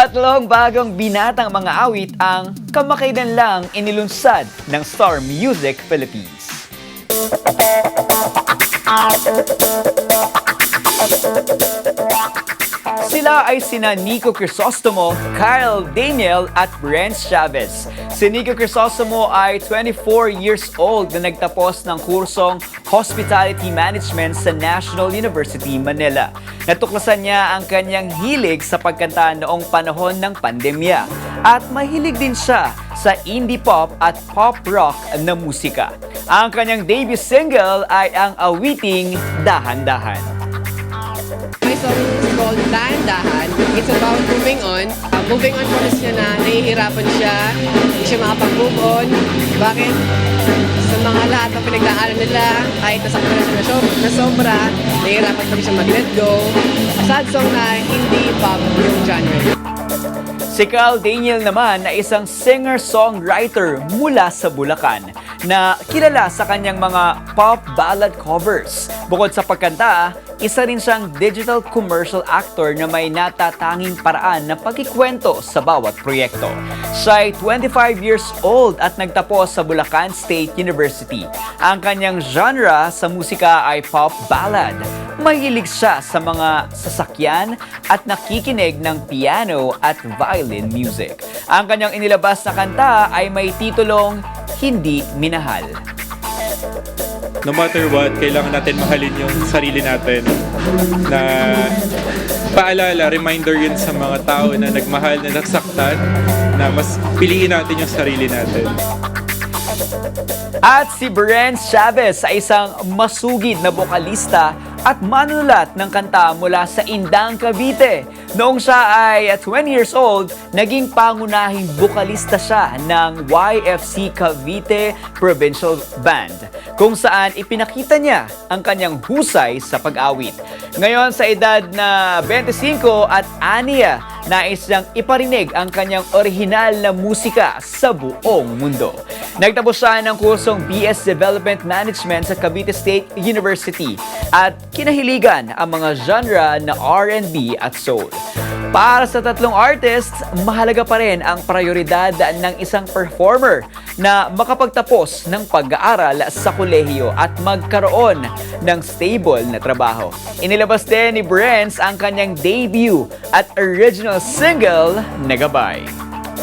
Tatlong bagong binatang mga awit ang kamakailan lang inilunsad ng Star Music Philippines. Sila ay sina Nico Crisostomo, Kyle Daniel at Brent Chavez. Si Nico Crisostomo ay 24 years old na nagtapos ng kursong Hospitality Management sa National University, Manila. Natuklasan niya ang kanyang hilig sa pagkanta noong panahon ng pandemya at mahilig din siya sa indie pop at pop rock na musika. Ang kanyang debut single ay ang awiting Dahan-Dahan. My song is called Dahan-Dahan. It's about moving on. Uh, moving on promise niya na nahihirapan siya, hindi siya makapag-move on. Bakit? Sa mga lahat ng pinagdaanan nila, kahit nasaktan na siya na, so- na sobra, nahihirapan pa rin siya mag-let go. Sad song na hindi pop yung genre. Si Carl Daniel naman ay isang singer-songwriter mula sa Bulacan na kilala sa kanyang mga pop ballad covers. Bukod sa pagkanta, isa rin siyang digital commercial actor na may natatanging paraan ng pagkikwento sa bawat proyekto. Siya ay 25 years old at nagtapos sa Bulacan State University. Ang kanyang genre sa musika ay pop ballad. Mahilig siya sa mga sasakyan at nakikinig ng piano at violin music. Ang kanyang inilabas na kanta ay may titulong Hindi Minahal. No matter what, kailangan natin mahalin yung sarili natin. Na paalala, reminder yun sa mga tao na nagmahal, na nagsaktan, na mas piliin natin yung sarili natin. At si Bren Chavez ay isang masugid na bokalista at manunulat ng kanta mula sa Indang, Cavite. Noong siya ay 20 years old, naging pangunahing bokalista siya ng YFC Cavite Provincial Band, kung saan ipinakita niya ang kanyang husay sa pag-awit. Ngayon sa edad na 25 at aniya, nais niyang iparinig ang kanyang orihinal na musika sa buong mundo. Nagtapos siya ng kursong BS Development Management sa Cavite State University at kinahiligan ang mga genre na R&B at soul. Para sa tatlong artists, mahalaga pa rin ang prioridad ng isang performer na makapagtapos ng pag-aaral sa kolehiyo at magkaroon ng stable na trabaho. Inilabas din ni Brents ang kanyang debut at original single na Gabay.